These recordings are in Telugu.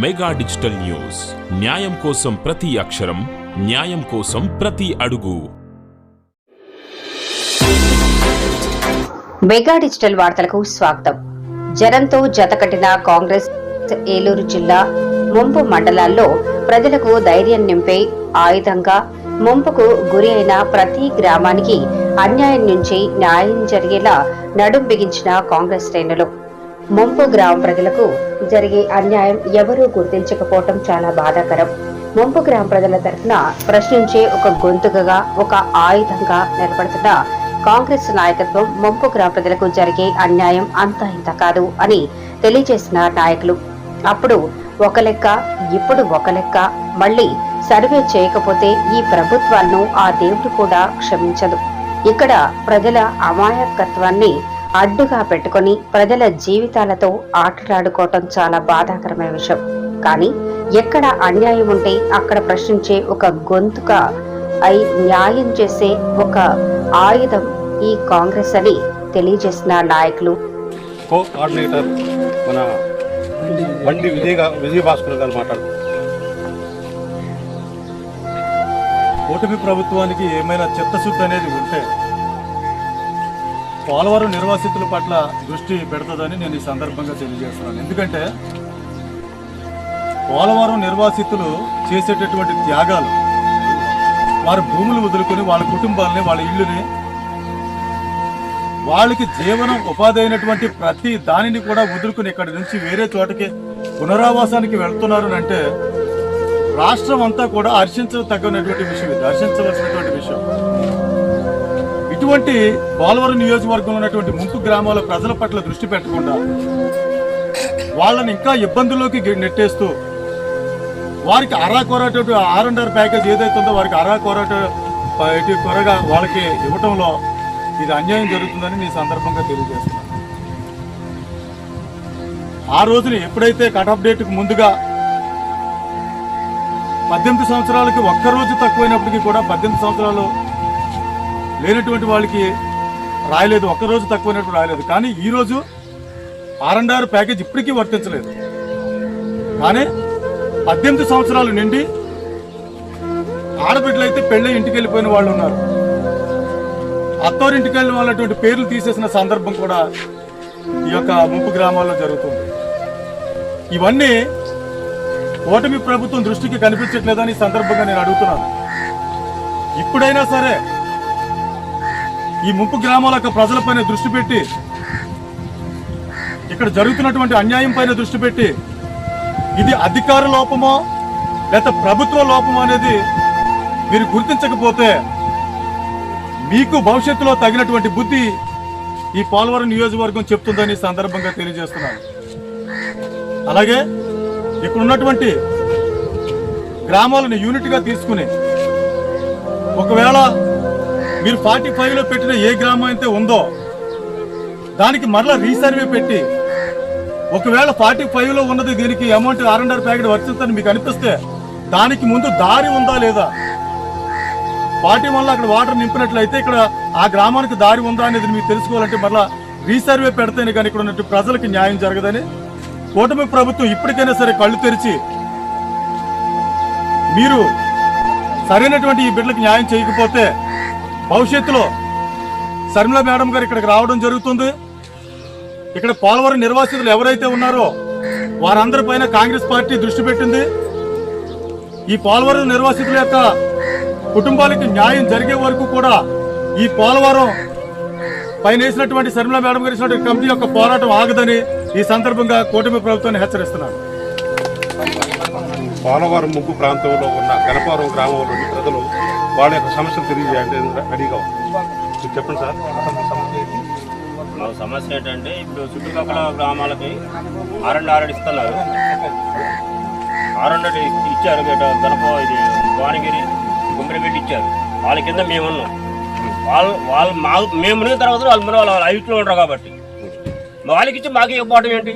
Mega digital news. న్యాయం కోసం ప్రతి అక్షరం న్యాయం కోసం ప్రతి అడుగు. మెగా డిజిటల్ వార్తలకు స్వాగతం. జనంతో జతకట్టిన కాంగ్రెస్ ఏలూరు జిల్లా ముంపు మండలాల్లో ప్రజలకు ధైర్యం నింపే ఆయుధంగా ముంపుకు గురి అయిన ప్రతి గ్రామానికి అన్యాయం నుంచి న్యాయం జరిగేలా నడుం బిగించిన కాంగ్రెస్ శ్రేణులు. ముంపు గ్రామ ప్రజలకు జరిగే అన్యాయం ఎవరూ గుర్తించకపోవటం చాలా బాధాకరం. ముంపు గ్రామ ప్రజల తరఫున ప్రశ్నించే ఒక గొంతుకగా ఒక ఆయుధంగా నిలబడుతున్న కాంగ్రెస్ నాయకత్వం ముంపు గ్రామ ప్రజలకు జరిగే అన్యాయం అంత ఇంత కాదు అని తెలియజేసిన నాయకులు. అప్పుడు ఒక లెక్క ఇప్పుడు ఒక లెక్క మళ్ళీ సర్వే చేయకపోతే ఈ ప్రభుత్వాలను ఆ దేవుడు కూడా క్షమించదు. ఇక్కడ ప్రజల అమాయకత్వాన్ని అడ్డుగా పెట్టుకొని ప్రజల జీవితాలతో ఆటలాడుకోవటం చాలా బాధాకరమైన విషయం. కానీ ఎక్కడ అన్యాయం ఉంటే అక్కడ ప్రశ్నించే ఒక గొంతుక అయి న్యాయం చేసే ఒక ఆయుధం ఈ కాంగ్రెస్ అని తెలియజేసిన నాయకులు. కో కోఆర్డినేటర్ మన బండి విజయ్ గా- విజయ్ భాస్కర్ గారు మాట్లాడుతున్నారు కూటమి ప్రభుత్వానికి ఏమైనా చిత్తశుద్ధి అనేది ఉంటే పోలవరం నిర్వాసితుల పట్ల దృష్టి పెడుతుందని నేను ఈ సందర్భంగా తెలియజేస్తున్నాను. ఎందుకంటే పోలవరం నిర్వాసితులు చేసేటటువంటి త్యాగాలు వారి భూములు వదులుకొని వాళ్ళ కుటుంబాలని వాళ్ళ ఇల్లుని వాళ్ళకి జీవనం ఉపాధి అయినటువంటి ప్రతి దానిని కూడా వదులుకుని ఇక్కడి నుంచి వేరే చోటకి పునరావాసానికి వెళ్తున్నారు అంటే రాష్ట్రం అంతా కూడా హర్షించదగినటువంటి విషయం ఇది. హర్షించవలసినటువంటి విషయం. ఇటువంటి పోలవరం నియోజకవర్గంలో ఉన్నటువంటి ముంపు గ్రామాల ప్రజల పట్ల దృష్టి పెట్టకుండా వాళ్ళని ఇంకా ఇబ్బందుల్లోకి నెట్టేస్తూ వారికి అరా ఆర్ అండ్ ఆర్ ప్యాకేజ్ ఏదైతే ఉందో వారికి అరా ఇటు కొరగా వాళ్ళకి ఇవ్వటంలో ఇది అన్యాయం జరుగుతుందని మీ సందర్భంగా తెలియజేస్తున్నాను. ఆ రోజున ఎప్పుడైతే కట్ ఆఫ్ డేట్కి ముందుగా పద్దెనిమిది సంవత్సరాలకి ఒక్క రోజు తక్కువైనప్పటికీ కూడా పద్దెనిమిది సంవత్సరాలు లేనటువంటి వాళ్ళకి రాయలేదు ఒక్క రోజు రాయలేదు. కానీ ఈరోజు ఆర్ అండ్ ఆర్ ప్యాకేజ్ ఇప్పటికీ వర్తించలేదు. కానీ పద్దెనిమిది సంవత్సరాలు నిండి ఆడబిడ్డలైతే పెళ్ళి ఇంటికి వెళ్ళిపోయిన వాళ్ళు ఉన్నారు. అత్తోరింటికి వెళ్ళిన వాళ్ళటువంటి పేర్లు తీసేసిన సందర్భం కూడా ఈ యొక్క ముంపు గ్రామాల్లో జరుగుతుంది. ఇవన్నీ ఓటమి ప్రభుత్వం దృష్టికి కనిపించట్లేదని సందర్భంగా నేను అడుగుతున్నాను. ఇప్పుడైనా సరే ఈ ముంపు గ్రామాల యొక్క ప్రజలపైన దృష్టి పెట్టి ఇక్కడ జరుగుతున్నటువంటి అన్యాయం పైన దృష్టి పెట్టి ఇది అధికార లోపమో లేక ప్రభుత్వ లోపమో అనేది మీరు గుర్తించకపోతే మీకు భవిష్యత్తులో తగినటువంటి బుద్ధి ఈ పోలవరం నియోజకవర్గం చెప్తుందని సందర్భంగా తెలియజేస్తున్నాను. అలాగే ఇక్కడ ఉన్నటువంటి గ్రామాలను యూనిట్గా తీసుకుని ఒకవేళ మీరు ఫార్టీ ఫైవ్లో పెట్టిన ఏ గ్రామం అయితే ఉందో దానికి మరలా రీసర్వే పెట్టి ఒకవేళ ఫార్టీ ఫైవ్లో ఉన్నది దీనికి amount R and R packet వర్తిస్తుందని మీకు అనిపిస్తే దానికి ముందు దారి ఉందా లేదా? ఫార్టీ వన్లో అక్కడ వాటర్ నింపినట్లయితే ఇక్కడ ఆ గ్రామానికి దారి ఉందా అనేది మీకు తెలుసుకోవాలంటే మరలా రీసర్వే పెడితేనే కానీ ఇక్కడ ఉన్నట్టు ప్రజలకు న్యాయం జరగదని కూటమి ప్రభుత్వం ఇప్పటికైనా సరే కళ్ళు తెరిచి మీరు సరైనటువంటి ఈ బిడ్డలకు న్యాయం చేయకపోతే భవిష్యత్తులో శర్మిల మేడం గారు ఇక్కడికి రావడం జరుగుతుంది. ఇక్కడ పోలవరం నిర్వాసితులు ఎవరైతే ఉన్నారో వారందరి పైన కాంగ్రెస్ పార్టీ దృష్టి పెట్టింది. ఈ పోలవరం నిర్వాసితుల యొక్క కుటుంబాలకి న్యాయం జరిగే వరకు కూడా ఈ పోలవరం పైన వేసినటువంటి శర్మిల మేడం గారు కమిటీ యొక్క పోరాటం ఆగదని ఈ సందర్భంగా కూటమి ప్రభుత్వాన్ని హెచ్చరిస్తున్నారు. పోలవరం ముగ్గు ప్రాంతంలో ఉన్న గణపవరం గ్రామంలోని ప్రజలు వాళ్ళ యొక్క సమస్యలు తెలియజేయండి. అడిగా మీరు చెప్పండి సార్. మా సమస్య ఏంటంటే ఇప్పుడు చుట్టుపక్కల గ్రామాలకి ఆరెండు ఆరెండు ఇస్తున్నారు. ఆరెండు ఇచ్చారు గణప ఇది భువనగిరి గుమ్మడిపెట్టి ఇచ్చారు. వాళ్ళ కింద మేము ఉన్నాం వాళ్ళు వాళ్ళు మా మేము తర్వాత వాళ్ళు మన వాళ్ళ హైట్లో ఉంటారు కాబట్టి. వాళ్ళకి ఇచ్చి మాకు ఇవ్వకపోవడం ఏంటి?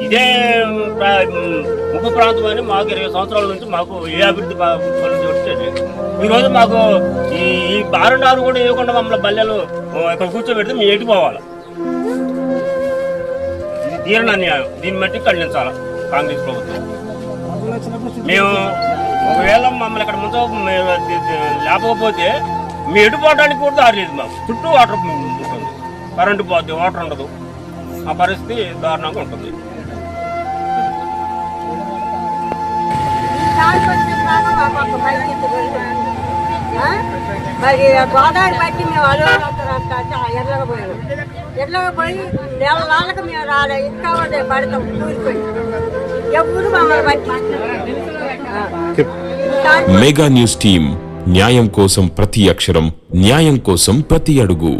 ఇదే ప్రా- ప్రాంతం అని మాకు ఇరవై సంవత్సరాల నుంచి మాకు ఏ అభివృద్ధి వచ్చేది? ఈరోజు మాకు ఈ ఈ బారుండారు కూడా ఇవ్వకుండా మమ్మల్ని బల్లెలు ఇక్కడ కూర్చోబెడితే మేము ఎటు పోవాలి? ఇది తీరని అన్యాయం. దీన్ని బట్టి ఖండించాలి కాంగ్రెస్ ప్రభుత్వం? మేము ఒకవేళ మమ్మల్ని ఇక్కడ ముందు మేము లేపకపోతే మీ ఎటు పోవడానికి కూడా దారిలేదు మాకు. చుట్టూ వాటర్ ఉంటుంది. కరెంటు పోద్ది వాటర్ ఉండదు. ఆ పరిస్థితి దారుణంగా ఉంటుంది. మరి గోదావరి బట్టి మేము అలవాటు ఎర్రగా పోయాము ఎర్రగా పోయి నెల నాళ్ళకి మేము రాలే ఇంకా ఉండే పడతాం కూలిపోయి ఎప్పుడు మమ్మల్ని బట్టి మెగా న్యూస్ టీం న్యాయం కోసం ప్రతి అక్షరం న్యాయం కోసం ప్రతి అడుగు.